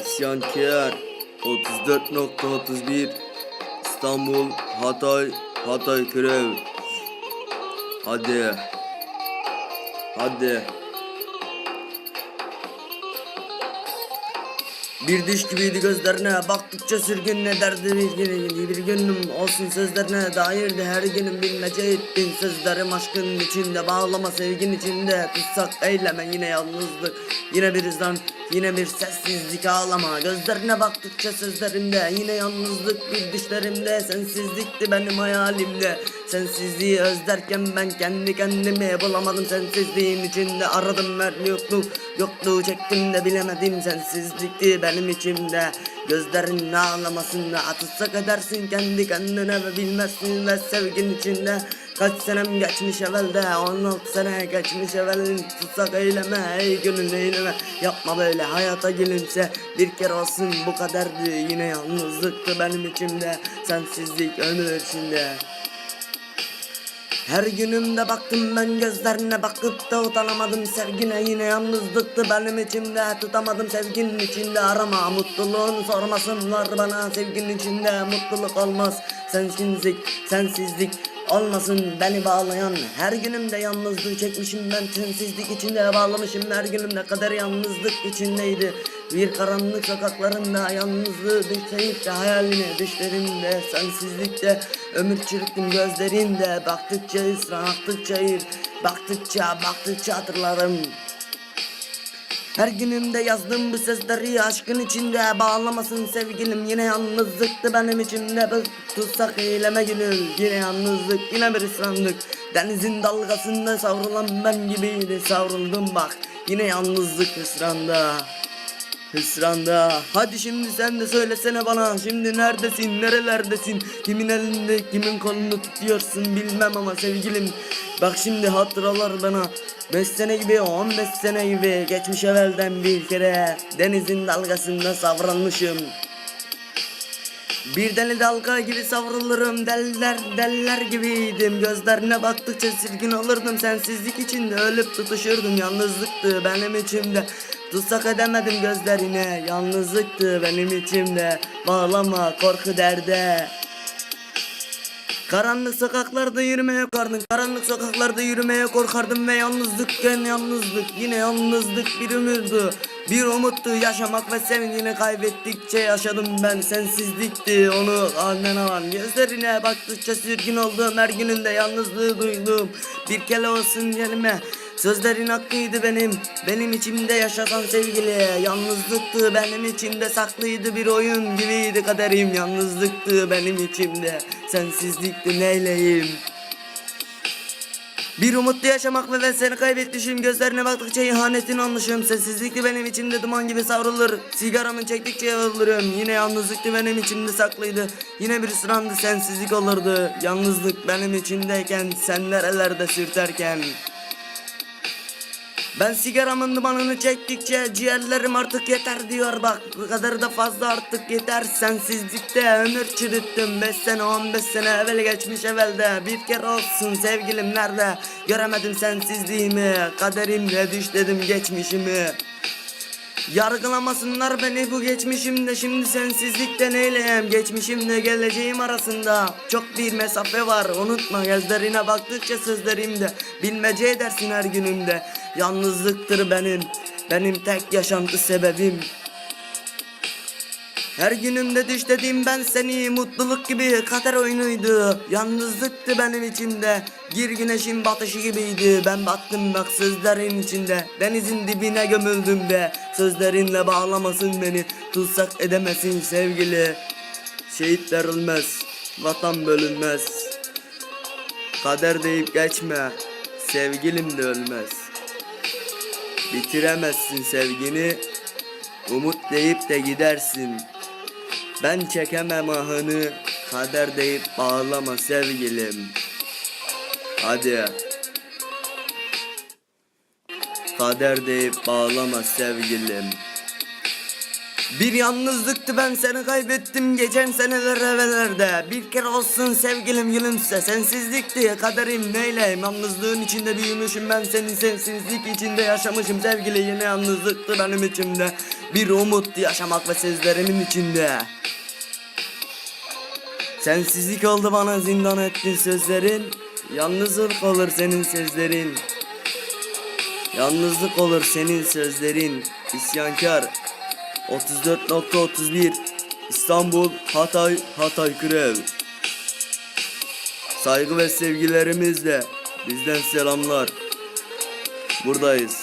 İsyankar 34.31 İstanbul Hatay Hatay Krev Hadi. Hadi. Bir diş gibiydi gözlerine baktıkça sürgün ne derdi bir gün bir günüm olsun sözlerine. Dairdi her günüm bilmece ettin sözlerim aşkın içinde bağlama sevgin içinde. Tutsak eyleme yine yalnızlık yine bir zan yine bir sessizlik ağlama. Gözlerine baktıkça sözlerimde. Yine yalnızlık bir düşlerimde sensizlikti benim hayalimde sensizliği özlerken ben kendi kendimi bulamadım. Sensizliğin içinde aradım ver yokluk yokluğu çektim de bilemedim. Sensizlikti benim içimde Gözlerin ağlamasında tutsak edersin kendi kendine ve bilmezsin ve sevgin içinde. Kaç senem geçmiş evvelde 16 sene geçmiş evvelin. Tutsak eyleme ey gönül eyleme. Yapma böyle hayata gülümse bir kere olsun. Bu kadardı yine yalnızlıktı benim içimde. Sensizlik ömür içinde her günümde baktım ben gözlerine bakıp da utanamadım sevgine. Yine yalnızlıktı benim içimde tutamadım sevginin içinde. Arama mutluluğun sormasınlar bana sevginin içinde mutluluk olmaz. Sensizlik sensizlik olmasın beni bağlayan her günümde yalnızlığı çekmişim ben. Sensizlik içinde bağlamışım her günümde kadar yalnızlık içindeydi. Bir karanlık sokaklarında yalnızlığı düşseyip de hayaline düşlerimde sensizlikte ömür çürüttüm gözlerinde. Baktıkça ısrar aktıkça ir baktıkça baktıkça hatırlarım her günümde yazdım bu sesleri aşkın içinde Bağlamasın sevgilim. Yine yalnızlıktı benim içimde Biz tutsak eyleme gönül yine yalnızlık yine bir ısranlık Denizin dalgasında savrulan ben gibiydi savruldum bak. Yine yalnızlık hüsranda Hüsranda. Hadi şimdi sen de söylesene bana. Şimdi neredesin nerelerdesin? Kimin elinde kimin kolunu tutuyorsun bilmem ama sevgilim. Bak şimdi hatıralar bana. 5 sene gibi 15 sene gibi. Geçmiş evvelden bir kere Denizin dalgasında savrulmuşum. Bir deli dalga gibi savrulurum. Deller deller gibiydim. Gözlerine baktıkça sirkin olurdum. Sensizlik içinde ölüp tutuşurdum. Yalnızlıktı benim içimde Tutsak edemedim gözlerine Yalnızlıktı benim içimde. Bağlama korku derde. Karanlık sokaklarda yürümeye korkardım Karanlık sokaklarda yürümeye korkardım Ve yalnızlıkken yalnızlık Yine yalnızlık bir ömürdü Bir umuttu yaşamak ve sevinçini kaybettikçe yaşadım ben Sensizlikti onu. Annen alan Gözlerine baktıkça sürgün oldum Her gününde yalnızlığı duydum. Bir kere olsun gelme Sözlerin hakkıydı benim Benim içimde yaşatan sevgili. Yalnızlıktı benim içimde saklıydı bir oyun gibiydi kaderim. Yalnızlıktı benim içimde Sensizlikti neyleyim? Bir umutlu yaşamak ve ben seni kaybetmişim. Gözlerine baktıkça ihanetin olmuşum Sessizlikti benim içimde duman gibi savrulur. Sigaramı çektikçe yorulurum Yine yalnızlıktı benim içimde saklıydı. Yine bir sırandı sensizlik olurdu. Yalnızlık benim içimdeyken Sen nerelerde sürterken ben sigaramın dumanını çektikçe ciğerlerim artık yeter diyor. Bak bu kadar da fazla artık yeter. Sensizlikte ömür çürüttüm. 5 sene 15 sene evvel geçmiş evvelde. Bir kere olsun sevgilim nerede? Göremedim sensizliğimi. Kaderimle düş dedim geçmişimi Yargılamasınlar beni bu geçmişimde. Şimdi sensizlikte neyleyem Geçmişimle geleceğim arasında. Çok bir mesafe var Unutma. Gözlerine baktıkça sözlerimde. Bilmece edersin her günümde. Yalnızlıktır benim. Benim tek yaşantı sebebim her günümde düş dediğim ben seni mutluluk gibi kader oyunuydu. Yalnızlıktı benim içimde Gir güneşin batışı gibiydi. Ben battım bak sözlerin içinde Denizin dibine gömüldüm be Sözlerinle bağlamasın beni Tutsak edemesin sevgili. Şehitler ölmez Vatan bölünmez. Kader deyip geçme Sevgilim de ölmez. Bitiremezsin sevgini Umut deyip de gidersin ben çekemem ahını Kader deyip bağlama sevgilim. Hadi. Kader deyip bağlama sevgilim Bir yalnızlıktı ben seni kaybettim. Geçen seneler evvelerde Bir kere olsun sevgilim gülümse. Sensizlikti kaderim neyleyim? Yalnızlığın içinde büyümüşüm ben senin sensizlik içinde yaşamışım. Sevgili yine yalnızlıktı benim içimde. Bir umuttu yaşamak ve sözlerimin içinde. Sensizlik oldu bana zindan ettin sözlerin. Yalnızlık olur senin sözlerin. Yalnızlık olur senin sözlerin. İsyankar 34.31 İstanbul Hatay Hatay Krev Saygı ve sevgilerimizle bizden selamlar. Buradayız